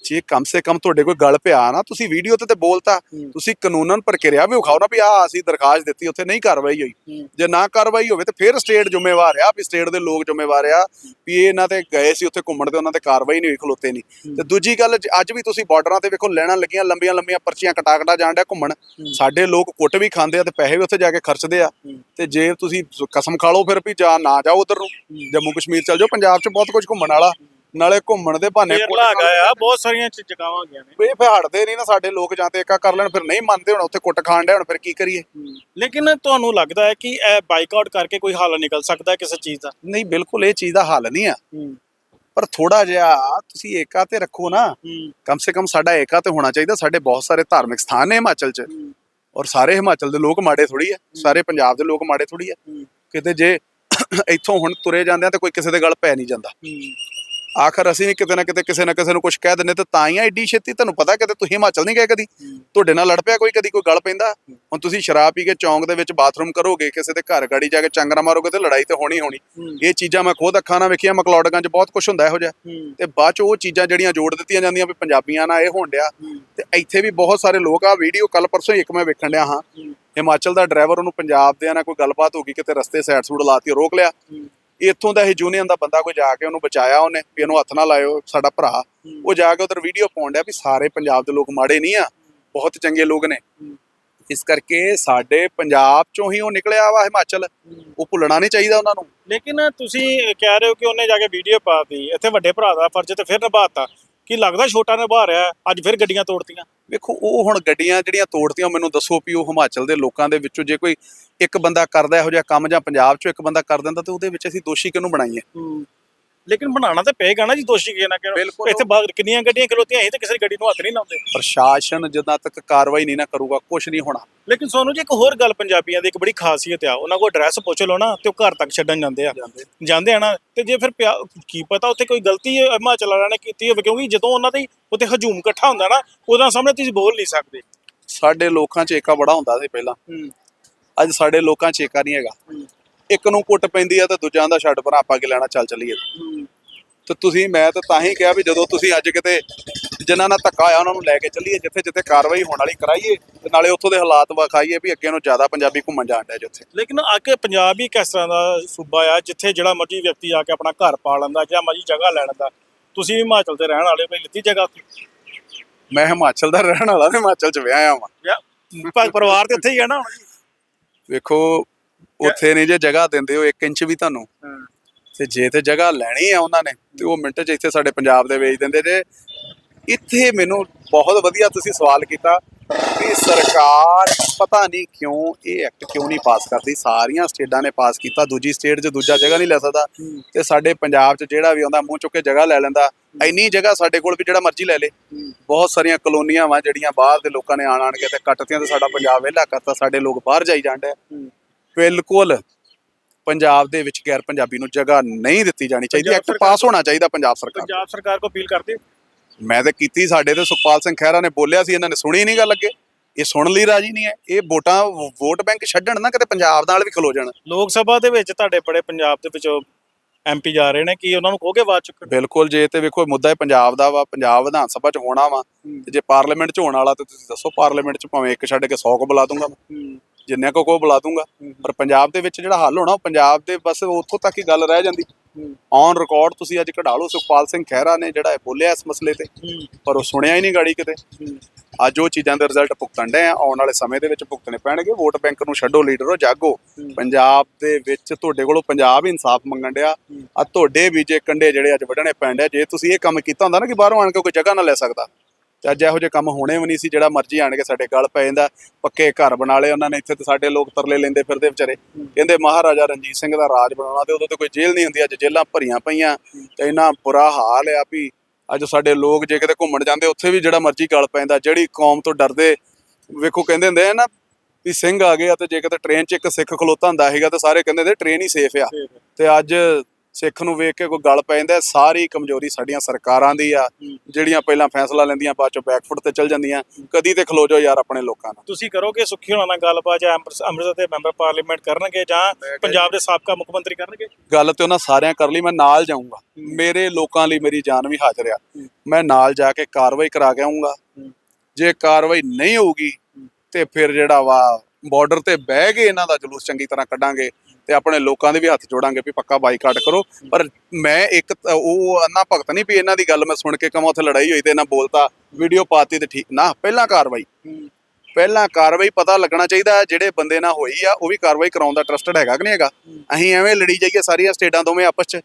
ਜੇ ਕਮ ਸੇ ਕਮ ਤੁਹਾਡੇ ਕੋਈ ਗੱਲ ਪਿਆ ਨਾ ਤੁਸੀਂ ਵੀਡੀਓ ਤੇ ਤੇ ਬੋਲਤਾ। ਤੁਸੀਂ ਕਾਨੂੰਨ ਪ੍ਰਕਿਰਿਆ ਵੀ ਵਿਖਾਓ ਨਾ ਵੀ ਆ ਅਸੀਂ ਦਰਖਾਸਤ ਦਿੱਤੀ ਉੱਥੇ ਨਹੀਂ ਕਾਰਵਾਈ ਹੋਈ। ਜੇ ਨਾ ਕਾਰਵਾਈ ਹੋਵੇ ਤੇ ਫਿਰ ਸਟੇਟ ਜ਼ਿੰਮੇਵਾਰ ਆ ਵੀ ਸਟੇਟ ਦੇ ਲੋਕ ਜ਼ਿੰਮੇਵਾਰ ਆ ਵੀ ਇਹ ਇਹਨਾਂ ਤੇ ਗਏ ਸੀ ਉੱਥੇ ਘੁੰਮਣ ਤੇ ਉਹਨਾਂ ਤੇ ਕਾਰਵਾਈ ਨਹੀਂ ਹੋਈ ਖਲੋਤੇ ਨਹੀਂ। ਤੇ ਦੂਜੀ ਗੱਲ ਅੱਜ ਵੀ ਤੁਸੀਂ ਬਾਰਡਰਾਂ ਤੇ ਵੇਖੋ ਲੈਣਾ ਲੱਗੀਆਂ ਲੰਬੀਆਂ ਲੰਬੀਆਂ ਪਰਚੀਆਂ ਕਟਾ ਕਟਾ ਜਾਣ ਡਿਆ ਘੁੰਮਣ ਸਾਡੇ ਲੋਕ ਕੁੱਟ ਵੀ ਖਾਂਦੇ ਆ ਤੇ ਪੈਸੇ ਵੀ ਉੱਥੇ ਜਾ ਕੇ ਖਰਚਦੇ ਆ। ਤੇ ਜੇ ਤੁਸੀਂ ਕਸਮ ਖਾ ਲਓ ਫਿਰ ਵੀ ਜਾ ਨਾ ਜਾਓ ਉਧਰ ਨੂੰ ਜੰਮੂ ਕਸ਼ਮੀਰ ਚਲ ਜਾਓ ਪੰਜਾਬ 'ਚ ਬਹੁਤ ਕੁਝ ਘੁੰਮਣ ਵਾਲਾ ਨਾਲੇ ਘੁੰਮਣ ਦੇ ਬਹਾਨੇ ਹੈਗਾ ਆ ਬਹੁਤ ਸਾਰੀਆਂ ਜਗ੍ਹਾਵਾਂ ਗਿਆ ਨੇ। ਇਹ ਫਿਰ ਹਟਦੇ ਨਹੀਂ ਨਾ ਸਾਡੇ ਲੋਕ ਜਾਂ ਤੇ ਏਕਾ ਕਰ ਲੈਣ ਫਿਰ ਨਹੀਂ ਮੰਨਦੇ ਹੁਣ ਉੱਥੇ ਕੁੱਟ ਖਾਣ ਡਿਆ ਹੁਣ ਫਿਰ ਕੀ ਕਰੀਏ? ਲੇਕਿਨ ਤੁਹਾਨੂੰ ਲੱਗਦਾ ਹੈ ਕਿ ਇਹ ਬਾਈਕਾਟ ਕਰਕੇ ਕੋਈ ਹੱਲ ਨਿਕਲ ਸਕਦਾ ਹੈ ਕਿਸੇ ਚੀਜ਼ ਦਾ? ਨਹੀਂ ਬਿਲਕੁਲ ਇਹ ਚੀਜ਼ ਦਾ ਹੱਲ ਨਹੀਂ ਆ। ਪਰ ਥੋੜਾ ਜਿਹਾ ਤੁਸੀਂ ਏਕਾ ਤੇ ਰੱਖੋ ਨਾ। ਕਮ ਸੇ ਕਮ ਸਾਡਾ ਏਕਾ ਤੇ ਹੋਣਾ ਚਾਹੀਦਾ। ਸਾਡੇ ਬਹੁਤ ਸਾਰੇ ਧਾਰਮਿਕ ਸਥਾਨ ਨੇ ਹਿਮਾਚਲ 'ਚ। ਔਰ ਸਾਰੇ ਹਿਮਾਚਲ ਦੇ ਲੋਕ ਮਾੜੇ ਥੋੜੀ ਆ। ਸਾਰੇ ਪੰਜਾਬ ਦੇ ਲੋਕ ਮਾੜੇ ਥੋੜੀ ਆ। ਕਿਤੇ ਜੇ ਇੱਥੋਂ ਹੁਣ ਤੁਰੇ ਜਾਂਦੇ ਆ ਤੇ ਕੋਈ ਕਿਸੇ ਦੇ ਗੱਲ ਪੈ ਨਹੀਂ ਜਾਂਦਾ। ਆਖਰ ਅਸੀਂ ਵੀ ਕਿਤੇ ਨਾ ਕਿਤੇ ਕਿਸੇ ਨਾ ਕਿਸੇ ਨੂੰ ਕੁਝ ਕਹਿ ਦਿੰਦੇ ਤੇ ਤਾਂ ਹੀ ਆ ਐਡੀ ਛੇਤੀ ਤੁਹਾਨੂੰ ਪਤਾ ਕਿਤੇ ਤੁਸੀਂ ਹਿਮਾਚਲ ਨਹੀਂ ਗਏ ਕਦੀ? ਤੁਹਾਡੇ ਨਾਲ ਲੜ ਪਿਆ ਕੋਈ ਕਦੀ? ਕੋਈ ਗੱਲ ਪੈਂਦਾ? ਹੁਣ ਤੁਸੀਂ ਸ਼ਰਾਬ ਪੀ ਕੇ ਚੌਂਕ ਦੇ ਵਿੱਚ ਬਾਥਰੂਮ ਕਰੋਗੇ ਕਿਸੇ ਦੇ ਘਰ ਗਾੜੀ ਜਾ ਕੇ ਚੰਗਰਾ ਮਾਰੋਗੇ ਤੇ ਲੜਾਈ ਤੇ ਹੋਣੀ ਹੋਣੀ। ਇਹ ਚੀਜ਼ਾਂ ਮੈਂ ਖੁਦ ਅੱਖਾਂ ਨਾਲ ਵੇਖੀਆਂ ਮਕਲੌਡਗੰਜ ਬਹੁਤ ਕੁਝ ਹੁੰਦਾ ਇਹੋ ਜਿਹਾ। ਤੇ ਬਾਅਦ ਚ ਉਹ ਚੀਜ਼ਾਂ ਜਿਹੜੀਆਂ ਜੋੜ ਦਿੱਤੀਆਂ ਜਾਂਦੀਆਂ ਵੀ ਪੰਜਾਬੀਆਂ ਨਾਲ ਇਹ ਹੋਣ ਡਿਆ। ਤੇ ਇੱਥੇ ਵੀ ਬਹੁਤ ਸਾਰੇ ਲੋਕ ਆ ਵੀਡੀਓ ਕੱਲ ਪਰਸੋਂ ਹੀ ਇੱਕ ਮੈਂ ਵੇਖਣ ਡਿਆ ਹਾਂ। ਹਿਮਾਚਲ ਦਾ ਡਰਾਈਵਰ ਉਹਨੂੰ ਪੰਜਾਬ ਦੇ ਨਾਲ ਕੋਈ ਗੱਲਬਾਤ ਹੋ ਗਈ ਕਿਤੇ ਰਸਤੇ ਸਾਈਡ ਸੂਡ ਲਾਤੀ ਰੋਕ ਲਿਆ। ਇੱਥੋਂ ਦਾ ਇਹ ਯੂਨੀਅਨ ਦਾ ਬੰਦਾ ਕੋਈ ਜਾ ਕੇ ਉਹਨੂੰ ਬਚਾਇਆ ਉਹਨੇ ਵੀ ਇਹਨੂੰ ਹੱਥ ਨਾ ਲਾਇਓ ਸਾਡਾ ਭਰਾ। ਉਹ ਜਾ ਕੇ ਉਧਰ ਵੀਡੀਓ ਪਾਉਣ ਡਿਆ ਵੀ ਸਾਰੇ ਪੰਜਾਬ ਦੇ ਲੋਕ ਮਾੜੇ ਨਹੀਂ ਆ ਬਹੁਤ ਚੰਗੇ ਲੋਕ ਨੇ। ਇਸ ਕਰਕੇ ਸਾਡੇ ਪੰਜਾਬ ਚੋਂ ਹੀ ਉਹ ਨਿਕਲਿਆ ਵਾ ਹਿਮਾਚਲ। ਉਹ ਭੁੱਲਣਾ ਨਹੀਂ ਚਾਹੀਦਾ ਉਹਨਾਂ ਨੂੰ। ਲੇਕਿਨ ਤੁਸੀਂ ਕਹਿ ਰਹੇ ਹੋ ਕਿ ਉਹਨੇ ਜਾ ਕੇ ਵੀਡੀਓ ਪਾਤੀ ਇੱਥੇ ਵੱਡੇ ਭਰਾ ਦਾ ਫਰਜ਼ ਤੇ ਫਿਰ ਨਿਭਾਤਾ ਕੀ ਲੱਗਦਾ ਛੋਟਾ ਨਿਭਾ ਰਿਹਾ ਹੈ? ਅੱਜ ਫਿਰ ਗੱਡੀਆਂ ਤੋੜਤੀਆਂ। ਵੇਖੋ ਉਹ ਹੁਣ ਗੱਡੀਆਂ ਜਿਹੜੀਆਂ ਤੋੜਤੀਆਂ ਮੈਨੂੰ ਦੱਸੋ ਵੀ ਉਹ ਹਿਮਾਚਲ ਦੇ ਲੋਕਾਂ ਦੇ ਵਿੱਚੋਂ ਜੇ ਕੋਈ ਇੱਕ ਬੰਦਾ ਕਰਦਾ ਇਹੋ ਜਿਹਾ ਕੰਮ ਜਾਂ ਪੰਜਾਬ 'ਚੋਂ ਇੱਕ ਬੰਦਾ ਕਰ ਦਿੰਦਾ ਤੇ ਉਹਦੇ ਵਿੱਚ ਅਸੀਂ ਦੋਸ਼ੀ ਕਿਹਨੂੰ ਬਣਾਈਏ? ਲੇਕਿਨ ਬਣਾਉਣਾ ਤਾਂ ਪਏਗਾ ਨਾ ਜੀ ਦੋਸ਼ੀ ਕਿਸੇ ਨਾ। ਇੱਥੇ ਬਾਹਰ ਕਿੰਨੀਆਂ ਗੱਡੀਆਂ ਖਲੋਤੀਆਂ ਅਸੀਂ ਤਾਂ ਕਿਸੇ ਗੱਡੀ ਨੂੰ ਹੱਥ ਨਹੀਂ ਲਾਉਂਦੇ। ਪ੍ਰਸ਼ਾਸਨ ਜਿੱਦਾਂ ਤੱਕ ਕਾਰਵਾਈ ਨਹੀਂ ਨਾ ਕਰੂਗਾ ਕੁਝ ਨਹੀਂ ਹੋਣਾ। ਲੇਕਿਨ ਸੋਨੂੰ ਜੀ ਇੱਕ ਹੋਰ ਗੱਲ ਪੰਜਾਬੀਆਂ ਦੀ ਇੱਕ ਬੜੀ ਖਾਸੀਅਤ ਆ। ਉਹਨਾਂ ਕੋਲ ਐਡਰੈਸ ਪੁੱਛ ਲਓ ਨਾ ਤੇ ਉਹ ਘਰ ਤੱਕ ਛੱਡਣ ਜਾਂਦੇ ਆ। ਜਾਂਦੇ। ਆ ਨਾ ਤੇ ਜੇ ਫਿਰ ਪਿਆ- ਕੀ ਪਤਾ ਉੱਥੇ ਕੋਈ ਗਲਤੀ ਹਿਮਾਚਲ ਵਾਲਿਆਂ ਨੇ ਕੀਤੀ ਹੋਵੇ ਕਿਉਂਕਿ ਜਦੋਂ ਉਹਨਾਂ ਦੇ ਉੱਥੇ ਹਜੂਮ ਇਕੱਠਾ ਹੁੰਦਾ ਨਾ ਉਹਦਾ ਸਾਹਮਣੇ ਤੁਸੀਂ ਬੋਲ ਨਹੀਂ ਸਕਦੇ। ਸਾਡੇ ਲੋਕਾਂ 'ਚ ਏਕਾ ਬੜਾ ਹੁੰਦਾ ਸੀ ਪਹਿਲਾਂ। ਅੱਜ ਸਾਡੇ ਲੋਕਾਂ 'ਚ ਏਕਾ ਨਹੀਂ ਹੈਗਾ। ਇੱਕ ਨੂੰ ਕੁੱਟ ਪੈਂਦੀ ਆ ਤੇ ਦੂਜਿਆਂ ਦਾ ਛੱਡ ਪਰ ਆਪਾਂ ਕੀ ਲੈਣਾ ਚੱਲ ਚੱਲੀਏ। ਤੇ ਤੁਸੀਂ ਮੈਂ ਤਾਂ ਤਾਂ ਹੀ ਕਿਹਾ ਵੀ ਜਦੋਂ ਤੁਸੀਂ ਅੱਜ ਕਿਤੇ ਜਿਨ੍ਹਾਂ ਨਾਲ ਧੱਕਾ ਹੋਇਆ ਉਹਨਾਂ ਨੂੰ ਲੈ ਕੇ ਚੱਲੀਏ ਜਿੱਥੇ ਜਿੱਥੇ ਕਾਰਵਾਈ ਹੋਣ ਵਾਲੀ ਕਰਾਈਏ ਤੇ ਨਾਲੇ ਉੱਥੋਂ ਦੇ ਹਾਲਾਤ ਵਿਖਾਈਏ ਵੀ ਅੱਗੇ ਨੂੰ ਜ਼ਿਆਦਾ ਪੰਜਾਬੀ ਘੁੰਮਣ ਜਾਣ ਡਿਆ ਜਿੱਥੇ। ਲੇਕਿਨ ਆ ਕੇ ਪੰਜਾਬ ਹੀ ਕਿਸ ਤਰ੍ਹਾਂ ਦਾ ਸੂਬਾ ਆ ਜਿੱਥੇ ਜਿਹੜਾ ਮਰਜ਼ੀ ਵਿਅਕਤੀ ਆ ਕੇ ਆਪਣਾ ਘਰ ਪਾ ਲੈਂਦਾ ਜਾਂ ਮਰਜ਼ੀ ਜਗ੍ਹਾ ਲੈ ਲੈਂਦਾ। ਤੁਸੀਂ ਹਿਮਾਚਲ ਤੇ ਰਹਿਣ ਵਾਲੇ ਕੋਈ ਲਿੱਤੀ ਜਗ੍ਹਾ ਉੱਥੇ? ਮੈਂ ਹਿਮਾਚਲ ਦਾ ਰਹਿਣ ਵਾਲਾ ਤੇ ਹਿਮਾਚਲ 'ਚ ਵਿਆਹਿਆ ਵਾਂ। ਜਾਂ ਪ- ਪਰਿਵਾਰ ਤੇ ਉੱਥੇ ਹੀ ਆ ਨਾ ਹੁਣ? ਜੀ ਵੇਖੋ ਉੱਥੇ ਨਹੀਂ ਜੇ ਜਗ੍ਹਾ ਦਿੰਦੇ ਉਹ 1 ਇੰਚ ਵੀ ਤੁਹਾਨੂੰ। ਤੇ ਜੇ ਤੇ ਜਗ੍ਹਾ ਲੈਣੀ ਆ ਉਹਨਾਂ ਨੇ ਤੇ ਉਹ ਮਿੰਟ 'ਚ ਇੱਥੇ ਸਾਡੇ ਪੰਜਾਬ ਦੇ ਵੇਚ ਦਿੰਦੇ ਜੇ। ਇੱਥੇ ਮੈਨੂੰ ਬਹੁਤ ਵਧੀਆ ਤੁਸੀਂ ਸਵਾਲ ਕੀਤਾ ਵੀ ਸਰਕਾਰ ਪਤਾ ਨਹੀਂ ਕਿਉਂ ਇਹ ਐਕਟ ਕਿਉਂ ਨਹੀਂ ਪਾਸ ਕਰਦੀ? ਸਾਰੀਆਂ ਸਟੇਟਾਂ ਨੇ ਪਾਸ ਕੀਤਾ ਦੂਜੀ ਸਟੇਟ 'ਚ ਦੂਜਾ ਜਗ੍ਹਾ ਨਹੀਂ ਲੈ ਸਕਦਾ। ਤੇ ਸਾਡੇ ਪੰਜਾਬ 'ਚ ਜਿਹੜਾ ਵੀ ਆਉਂਦਾ ਮੂੰਹ ਚੁੱਕ ਕੇ ਜਗ੍ਹਾ ਲੈ ਲੈਂਦਾ। ਇੰਨੀ ਜਗ੍ਹਾ ਸਾਡੇ ਕੋਲ ਵੀ ਜਿਹੜਾ ਮਰਜ਼ੀ ਲੈ ਲੇ। ਬਹੁਤ ਸਾਰੀਆਂ ਕਲੋਨੀਆਂ ਵਾ ਜਿਹੜੀਆਂ ਬਾਹਰ ਦੇ ਲੋਕਾਂ ਨੇ ਆਣ ਆਣ ਕੇ ਤੇ ਕੱਟਤੀਆਂ ਤੇ ਸਾਡਾ ਪੰਜਾਬ ਵਿਹਲਾ ਕਰਤਾ ਸਾਡੇ ਲੋਕ ਬਾਹਰ ਜਾਈ ਜਾਂਦੇ ਬਿਲਕੁਲ ਪੰਜਾਬ ਦੇ ਵਿੱਚ ਗੈਰ ਪੰਜਾਬੀ ਨੂੰ ਜਗ੍ਹਾ ਨਹੀਂ ਦਿੱਤੀ ਜਾਣੀ ਚਾਹੀਦੀ। ਐਕਟ ਪਾਸ ਹੋਣਾ ਚਾਹੀਦਾ ਪੰਜਾਬ ਸਰਕਾਰ ਪੰਜਾਬ ਸਰਕਾਰ ਕੋ ਅਪੀਲ ਕਰਦੇ ਮੈਂ ਤਾਂ ਕੀਤੀ ਸਾਡੇ ਤੇ ਸੁਖਪਾਲ ਸਿੰਘ ਖਹਿਰਾ ਨੇ ਬੋਲਿਆ ਸੀ ਇਹਨਾਂ ਨੇ ਸੁਣੀ ਨਹੀਂ ਗੱਲ ਅੱਗੇ। ਇਹ ਸੁਣ ਲਈ ਰਾਜੀ ਨਹੀਂ ਹੈ। ਇਹ ਵੋਟਾਂ ਵੋਟ ਬੈਂਕ ਛੱਡਣ ਨਾ ਕਿਤੇ ਪੰਜਾਬ ਨਾਲ ਵੀ ਖਲੋ ਜਾਣ। ਲੋਕ ਸਭਾ ਦੇ ਵਿੱਚ ਤੁਹਾਡੇ ਬੜੇ ਪੰਜਾਬ ਦੇ ਵਿੱਚੋਂ ਐਮਪੀ ਜਾ ਰਹੇ ਨੇ ਕੀ ਉਹਨਾਂ ਨੂੰ ਕਹੋਗੇ ਬਾਅਦ ਚੁੱਕਣ ਬਿਲਕੁਲ ਜੇ ਤੇ ਵੇਖੋ ਮੁੱਦਾ ਇਹ ਪੰਜਾਬ ਦਾ ਵਾ ਪੰਜਾਬ ਵਿਧਾਨ ਸਭਾ ਚ ਹੋਣਾ ਵਾ ਤੇ ਜੇ ਪਾਰਲੀਮੈਂਟ ਚ ਹੋਣ ਵਾਲਾ ਤੇ ਤੁਸੀਂ ਦੱਸੋ ਪਾਰਲੀਮੈਂਟ ਚ ਭਾਵੇਂ ਇੱਕ ਛੱਡ ਕੇ 100 ਕੋ ਬੁਲਾ ਦੂੰਗਾ। ਜਿੰਨੇ ਕੋ ਕੋ ਬੁਲਾ ਦੂੰਗਾ। ਪਰ ਪੰਜਾਬ ਦੇ ਵਿੱਚ ਜਿਹੜਾ ਹੱਲ ਹੋਣਾ ਉਹ ਪੰਜਾਬ ਦੇ ਬਸ ਉੱਥੋਂ ਤੱਕ ਹੀ ਗੱਲ ਰਹਿ ਜਾਂਦੀ। ਔਨ ਰਿਕਾਰਡ ਤੁਸੀਂ ਅੱਜ ਕਢਾ ਲਓ ਸੁਖਪਾਲ ਸਿੰਘ ਖਹਿਰਾ ਨੇ ਜਿਹੜਾ ਇਹ ਬੋਲਿਆ ਇਸ ਮਸਲੇ ਤੇ। ਪਰ ਉਹ ਸੁਣਿਆ ਹੀ ਨਹੀਂ ਗਾੜੀ ਕਿਤੇ। ਅੱਜ ਉਹ ਚੀਜ਼ਾਂ ਦੇ ਰਿਜ਼ਲਟ ਭੁਗਤਣ ਦੇ ਆ। ਆਉਣ ਵਾਲੇ ਸਮੇਂ ਦੇ ਵਿੱਚ ਭੁਗਤਣੇ ਪੈਣਗੇ। ਵੋਟ ਬੈਂਕ ਨੂੰ ਛੱਡੋ ਲੀਡਰੋ ਜਾਗੋ। ਪੰਜਾਬ ਦੇ ਵਿੱਚ ਤੁਹਾਡੇ ਕੋਲੋਂ ਪੰਜਾਬ ਹੀ ਇਨਸਾਫ ਮੰਗਣ ਡਿਆ। ਆ ਤੁਹਾਡੇ ਵੀ ਜੇ ਕੰਡੇ ਜਿਹੜੇ ਅੱਜ ਵੱਢਣੇ ਪੈਣ ਡਿਆ ਜੇ ਤੁਸੀਂ ਇਹ ਕੰਮ ਕੀਤਾ ਹੁੰਦਾ ਨਾ ਕਿ ਬਾਹਰੋਂ ਆਣ ਕੇ ਕੋਈ ਜਗ੍ਹਾ ਨਾ ਲੈ ਸਕਦਾ। ਤੇ ਅੱਜ ਇਹੋ ਜਿਹੇ ਕੰਮ ਹੋਣੇ ਵੀ ਨਹੀਂ ਸੀ ਜਿਹੜਾ ਮਰਜ਼ੀ ਆਣ ਕੇ ਸਾਡੇ ਗਲ ਪੈ ਜਾਂਦਾ ਪੱਕੇ ਘਰ ਬਣਾ ਲਏ ਉਹਨਾਂ ਨੇ ਇੱਥੇ ਤੇ ਸਾਡੇ ਲੋਕ ਤਰਲੇ ਲੈਂਦੇ ਫਿਰਦੇ ਵਿਚਾਰੇ। ਕਹਿੰਦੇ ਮਹਾਰਾਜਾ ਰਣਜੀਤ ਸਿੰਘ ਦਾ ਰਾਜ ਬਣਾਉਣਾ ਤੇ ਉਦੋਂ ਤੇ ਕੋਈ ਜੇਲ੍ਹ ਨਹੀਂ ਹੁੰਦੀ ਅੱਜ ਜੇਲ੍ਹਾਂ ਭਰੀਆਂ ਪਈਆਂ ਤੇ ਇੰਨਾ ਬੁਰਾ ਹਾਲ ਆ ਵੀ ਅੱਜ ਸਾਡੇ ਲੋਕ ਜੇ ਕਿਤੇ ਘੁੰਮਣ ਜਾਂਦੇ ਉੱਥੇ ਵੀ ਜਿਹੜਾ ਮਰਜ਼ੀ ਗਲ ਪੈਂਦਾ ਜਿਹੜੀ ਕੌਮ ਤੋਂ ਡਰਦੇ ਵੇਖੋ ਕਹਿੰਦੇ ਹੁੰਦੇ ਆ ਨਾ ਵੀ ਸਿੰਘ ਆ ਗਏ ਆ ਤੇ ਜੇ ਕਿਤੇ ਟ੍ਰੇਨ 'ਚ ਇੱਕ ਸਿੱਖ ਖਲੋਤਾ ਹੁੰਦਾ ਹੈਗਾ ਤੇ ਸਾਰੇ ਕਹਿੰਦੇ ਨੇ ਟ੍ਰੇਨ ਹੀ ਸੇਫ ਆ। ਤੇ ਅੱਜ ਸਿੱਖ ਨੂੰ ਵੇਖ ਕੇ ਕੋਈ ਗੱਲ ਪੈ ਜਾਂਦਾ ਸਾਰੀ ਕਮਜ਼ੋਰੀ ਸਾਡੀਆਂ ਸਰਕਾਰਾਂ ਦੀ ਆ ਜਿਹੜੀਆਂ ਪਹਿਲਾਂ ਫੈਸਲਾ ਲੈਂਦੀਆਂ ਬਾਅਦ ਚੋਂ ਬੈਕਫੁੱਟ ਤੇ ਚੱਲ ਜਾਂਦੀਆਂ ਕਦੀ ਤੇ ਖਲੋ ਜਾਓ ਯਾਰ ਆਪਣੇ ਲੋਕਾਂ ਨਾਲ। ਤੁਸੀਂ ਕਰੋਗੇ ਸੁਖੀ ਹੋਣਾ ਨਾਲ ਗੱਲਬਾਤ ਜਾਂ ਅੰਮ੍ਰਿਤ- ਅੰਮ੍ਰਿਤਸਰ ਦੇ ਮੈਂਬਰ ਪਾਰਲੀਮੈਂਟ ਕਰਨਗੇ ਜਾਂ ਪੰਜਾਬ ਦੇ ਸਾਬਕਾ ਮੁੱਖ ਮੰਤਰੀ ਕਰਨਗੇ? ਗੱਲ ਤੇ ਉਹਨਾਂ ਸਾਰਿਆਂ ਕਰ ਲਈ ਮੈਂ ਨਾਲ ਜਾਊਂਗਾ। ਮੇਰੇ ਲੋਕਾਂ ਲਈ ਮੇਰੀ ਜਾਨ ਵੀ ਹਾਜ਼ਰ ਆ। ਮੈਂ ਨਾਲ ਜਾ ਕੇ ਕਾਰਵਾਈ ਕਰਾ ਕੇ ਆਉਂਗਾ ਜੇ ਕਾਰਵਾਈ ਨਹੀਂ ਹੋਊਗੀ ਤੇ ਫਿਰ ਜਿਹੜਾ ਵਾ ਬਾਰਡਰ ਤੇ ਬਹਿ ਕੇ ਇਹਨਾਂ ਦਾ ਜਲੂਸ ਚੰਗੀ ਤਰ੍ਹਾਂ ਕੱਢਾਂਗੇ। ਤੇ ਆਪਣੇ ਲੋਕਾਂ ਦੇ ਵੀ ਹੱਥ ਜੋੜਾਂਗੇ ਵੀ ਪੱਕਾ ਬਾਈਕਾਟ ਕਰੋ। ਪਰ ਮੈਂ ਇੱਕ ਤਾਂ ਉਹ ਅੰਨਾ ਭਗਤ ਨਹੀਂ ਵੀ ਇਹਨਾਂ ਦੀ ਗੱਲ ਮੈਂ ਸੁਣ ਕੇ ਕਮਾਂ ਉੱਥੇ ਲੜਾਈ ਹੋਈ ਤੇ ਇਹਨਾਂ ਬੋਲਤਾ, ਵੀਡੀਓ ਪਾਤੀ ਤੇ ਠੀਕ, ਨਾ, ਪਹਿਲਾਂ ਕਾਰਵਾਈ। ਪਹਿਲਾਂ ਕਾਰਵਾਈ ਪਤਾ ਲੱਗਣਾ ਚਾਹੀਦਾ ਜਿਹੜੇ ਬੰਦੇ ਨਾਲ ਹੋਈ ਆ, ਉਹ ਵੀ ਕਾਰਵਾਈ ਕਰਾਉਣ ਦਾ ਟਰਸਟਡ ਹੈਗਾ ਕਿ ਨਹੀਂ ਹੈਗਾ? ਅਸੀਂ ਐਵੇਂ ਲੜੀ ਜਾਈਏ ਸਾਰੀਆਂ ਸਟੇਟਾਂ ਦੋਵੇਂ ਆਪਸ 'ਚ।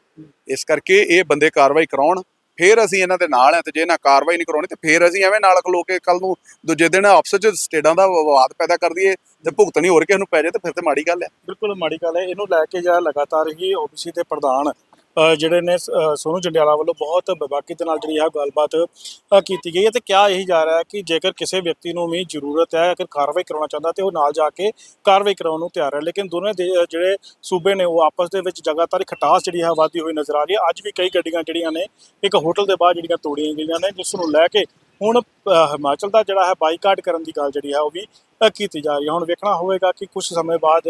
ਇਸ ਕਰਕੇ ਇਹ ਬੰਦੇ ਕਾਰਵਾਈ ਕਰਾਉਣ। ਫੇਰ ਅਸੀਂ ਇਹਨਾਂ ਦੇ ਨਾਲ ਆ ਤੇ ਜੇ ਨਾ ਕਾਰਵਾਈ ਨਹੀਂ ਕਰਾਉਣੀ ਤੇ ਫੇਰ ਅਸੀਂ ਐਵੇਂ ਨਾਲ ਖਲੋ ਕੇ ਕੱਲ ਨੂੰ ਦੂਜੇ ਦਿਨ ਆਪਸ 'ਚ ਸਟੇਟਾਂ ਦਾ ਵਿਵਾਦ ਪੈਦਾ ਕਰ ਦਈਏ ਤੇ ਭੁਗਤਣੀ ਹੋਰ ਕਿਸੇ ਨੂੰ ਪੈ ਜਾਏ ਤੇ ਫਿਰ ਤੇ ਮਾੜੀ ਗੱਲ ਹੈ ਬਿਲਕੁਲ ਮਾੜੀ ਗੱਲ ਹੈ। ਇਹਨੂੰ ਲੈ ਕੇ ਜਿਹੜਾ ਲਗਾਤਾਰ ਹੀ ਓਬੀਸੀ ਦੇ ਪ੍ਰਧਾਨ ਜਿਹੜੇ ਨੇ ਅ, ਸੋਨੂੰ ਜੰਡਿਆਲਾ ਵੱਲੋਂ ਬਹੁਤ ਬੇਬਾਕੀ ਦੇ ਨਾਲ ਜਿਹੜੀ ਇਹ ਗੱਲਬਾਤ ਕੀਤੀ ਗਈ ਹੈ ਤੇ ਕਿਹਾ ਇਹੀ ਜਾ ਰਿਹਾ ਹੈ ਕਿ ਜੇਕਰ ਕਿਸੇ ਵਿਅਕਤੀ ਨੂੰ ਵੀ ਜ਼ਰੂਰਤ ਹੈ ਅਗਰ ਕਾਰਵਾਈ ਕਰਾਉਣਾ ਚਾਹੁੰਦਾ ਤੇ ਉਹ ਨਾਲ ਜਾ ਕੇ ਕਾਰਵਾਈ ਕਰਾਉਣ ਨੂੰ ਤਿਆਰ ਹੈ। ਲੇਕਿਨ ਦੋਨੇ ਦੇ ਜਿਹੜੇ ਸੂਬੇ ਨੇ ਉਹ ਆਪਸ ਦੇ ਵਿੱਚ ਲਗਾਤਾਰ ਖਟਾਸ ਜਿਹੜੀ ਹੈ ਵਧਦੀ ਹੋਈ ਨਜ਼ਰ ਆ ਰਹੀ ਹੈ। ਅੱਜ ਵੀ ਕਈ ਗੱਡੀਆਂ ਜਿਹੜੀਆਂ ਨੇ ਇੱਕ ਹੋਟਲ ਦੇ ਬਾਹਰ ਜਿਹੜੀਆਂ ਤੋੜੀਆਂ ਗਈਆਂ ਨੇ ਜਿਸ ਨੂੰ ਲੈ ਕੇ ਹੁਣ ਹਿਮਾਚਲ ਦਾ ਜਿਹੜਾ ਹੈ ਬਾਈਕਾਟ ਕਰਨ ਦੀ ਗੱਲ ਜਿਹੜੀ ਹੈ ਉਹ ਵੀ ਕੀਤੀ ਜਾ ਰਹੀ ਹੈ। ਹੁਣ ਵੇਖਣਾ ਹੋਵੇਗਾ ਕਿ ਕੁਝ ਸਮੇਂ ਬਾਅਦ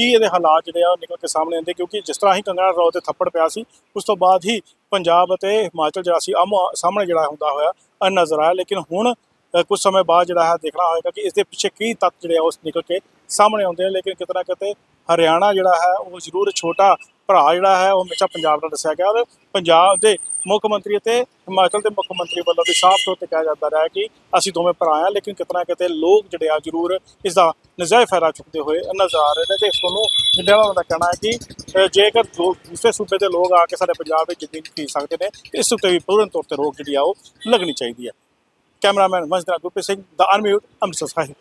ਕੀ ਇਹਦੇ ਹਾਲਾਤ ਜਿਹੜੇ ਆ ਉਹ ਨਿਕਲ ਕੇ ਸਾਹਮਣੇ ਆਉਂਦੇ? ਕਿਉਂਕਿ ਜਿਸ ਤਰ੍ਹਾਂ ਹੀ ਕੰਗਣਾ ਰਣੌਤ ਤੇ ਥੱਪੜ ਪਿਆ ਸੀ ਉਸ ਤੋਂ ਬਾਅਦ ਹੀ ਪੰਜਾਬ ਅਤੇ ਹਿਮਾਚਲ ਜਿਹੜਾ ਸੀ ਆਮੋ ਸਾਹਮਣੇ ਜਿਹੜਾ ਹੁੰਦਾ ਹੋਇਆ ਅ, ਨਜ਼ਰ ਆਇਆ। ਲੇਕਿਨ ਹੁਣ ਅ, ਕੁਝ ਸਮੇਂ ਬਾਅਦ ਜਿਹੜਾ ਹੈ ਦੇਖਣਾ ਹੋਏਗਾ ਕਿ ਇਸ ਦੇ ਪਿੱਛੇ ਕੀ ਤੱਤ ਜਿਹੜੇ ਆ ਉਸ ਨਿਕਲ ਕੇ ਸਾਹਮਣੇ ਆਉਂਦੇ ਨੇ ਲੇਕਿਨ ਕਿਤੇ ਨਾ ਕਿਤੇ ਹਰਿਆਣਾ ਜਿਹੜਾ ਹੈ ਉਹ ਜ਼ਰੂਰ ਛੋਟਾ ਭਰਾ ਜਿਹੜਾ ਹੈ, ਉਹ ਹਮੇਸ਼ਾ ਪੰਜਾਬ ਦਾ ਦੱਸਿਆ ਗਿਆ ਔਰ ਪੰਜਾਬ ਦੇ ਮੁੱਖ ਮੰਤਰੀ ਅਤੇ ਹਿਮਾਚਲ ਦੇ ਮੁੱਖ ਮੰਤਰੀ ਵੱਲੋਂ ਵੀ ਸਾਫ਼ ਤੌਰ ਤੇ ਕਿਹਾ ਜਾਂਦਾ ਰਿਹਾ ਕਿ ਅਸੀਂ ਦੋਵੇਂ ਭਰਾ ਹਾਂ, ਲੇਕਿਨ ਕਿਤੇ ਨਾ ਕਿਤੇ ਲੋਕ ਜਿਹੜੇ ਆ ਜ਼ਰੂਰ ਇਸ ਦਾ ਨਜਾਇਜ਼ ਫਾਇਦਾ ਚੁੱਕਦੇ ਹੋਏ ਨਜ਼ਰ ਆ ਰਹੇ ਨੇ ਤੇ ਇਸ ਨੂੰ ਜਿੰਦਿਆਲਾ ਦਾ ਕਹਿਣਾ ਹੈ ਕਿ ਜੇਕਰ ਦੋ- ਦੂਸਰੇ ਸੂਬੇ ਦੇ ਲੋਕ ਆ ਕੇ ਸਾਡੇ ਪੰਜਾਬ ਵਿੱਚ ਜ਼ਮੀਨ ਖਰੀਦ ਸਕਦੇ ਨੇ ਤੇ ਇਸ ਉੱਤੇ ਵੀ ਪੂਰਨ ਤੌਰ ਤੇ ਰੋਕ ਜਿਹੜੀ ਆ ਉਹ ਲੱਗਣੀ ਚਾਹੀਦੀ ਹੈ। ਕੈਮਰਾਮੈਨ ਮਨਜਰਾ ਗੁਰਪ੍ਰੀਤ ਸਿੰਘ, ਦਾ ਅਨਮਿਊਟ, ਅੰਮ੍ਰਿਤਸਰ ਸਾਹਿਬ।